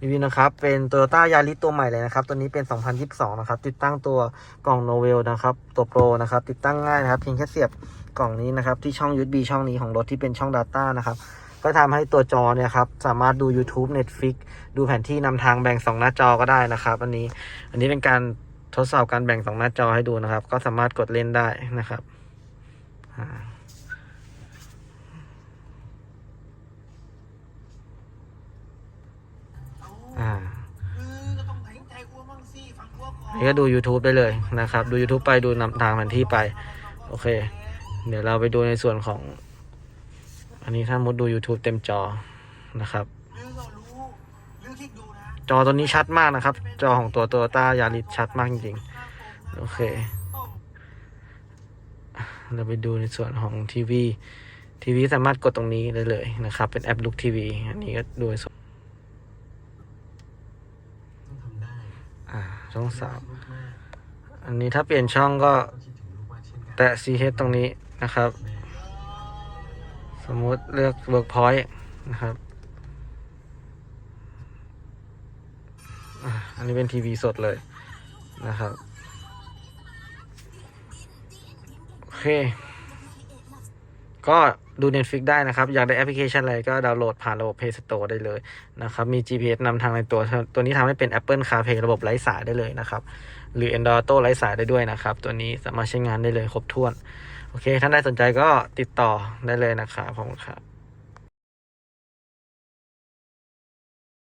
รีวิวนะครับ เป็น Toyota Yaris ตัวใหม่เลยนะครับ ตัวนี้เป็น 2022 นะครับ ติดตั้งตัวกล่อง Novel นะครับ ตัวโปรนะครับ ติดตั้งง่ายนะครับ เพียงแค่เสียบกล่องนี้นะครับ ที่ช่อง USB ช่องนี้ของรถที่เป็นช่อง Data นะครับ ก็ทำให้ตัวจอเนี่ยครับ สามารถดู YouTube Netflix ดูแผนที่นำทางแบ่ง 2 หน้าจอก็ได้นะครับ อันนี้ อันนี้เป็นการทดสอบการแบ่ง 2 หน้าจอให้ดูนะครับ ก็สามารถกดเล่นได้นะครับอ่าอ่า คือก็ต้องแข็งใจกลัวมั่งสิฟังกลัวก่อ นี่ก็ดู YouTube ได้เลยนะครับ ดู YouTube ไปดูนำทางแผนที่ไป โอเค เดี๋ยวเราไปดูในส่วนของ อันนี้ถ้ามุดดู YouTube เต็มจอนะครับ จอตัวนี้ชัดมากนะครับ จอของตัวตัวต้ายาริสชัดมากจริงๆ โอเค เราไปดูในส่วนของทีวีทีวีสามารถกดตรงนี้ได้เลยนะครับ เป็นแอปลุกทีวีอันนี้ก็ดูในส่วน ต้องทำได้ อ่า ช่องสามอันนี้ถ้าเปลี่ยนช่องก็ต้องคิดถึงลูกมากเช่นกันแตะ CH ตรงนี้นะครับ สมมุติเลือก Workpoint นะครับ อันนี้เป็นทีวีสดเลยนะครับ โอเค ก็ดู Netflix ได้นะครับ อยากได้แอปพลิเคชันอะไรก็ดาวน์โหลดผ่านระบบ Play Store ได้เลยนะครับ มี GPS นำทางในตัว ตัวนี้ทำให้เป็น Apple CarPlay ระบบไร้สายได้เลยนะครับ หรือ Android Auto ไร้สายได้ด้วยนะครับ ตัวนี้สามารถใช้งานได้เลยครบถ้วน โอเค ท่านใดสนใจก็ติดต่อได้เลยนะครับผมครับ